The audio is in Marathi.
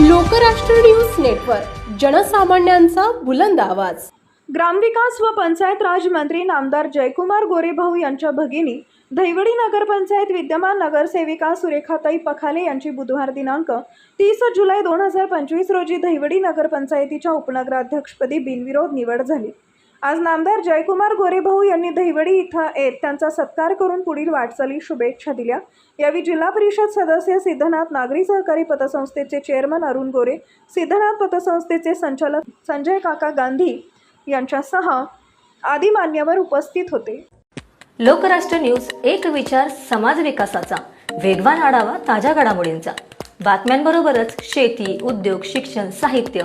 लोकराष्ट्र न्यूज नेटवर्क जनसामान्यांचा बुलंद आवाज. ग्रामविकास व पंचायत राज मंत्री नामदार जयकुमार गोरेभाऊ यांच्या भगिनी दहिवडी नगरपंचायत विद्यमान नगरसेविका सुरेखाताई पखाले यांची बुधवार दिनांक तीस जुलै दोन हजार पंचवीस रोजी दहिवडी नगरपंचायतीच्या उपनगराध्यक्षपदी बिनविरोध निवड झाली. आज नामदार जयकुमार गोरेभाऊ यांनी दहिवडी इथं येत त्यांचा सत्कार करून पुढील वाटचाली शुभेच्छा दिल्या. यावेळी जिल्हा परिषद सदस्य सिद्धनाथ नागरी सहकारी पतसंस्थेचे चेअरमन अरुण गोरे सिद्धनाथ पतसंस्थेचे संचालक संजय काका गांधी यांच्यासह आदी मान्यवर उपस्थित होते. लोकराष्ट्र न्यूज एक विचार समाज विकासाचा. वेगवान आढावा ताज्या घडामोडींचा. बातम्यांबरोबरच शेती उद्योग शिक्षण साहित्य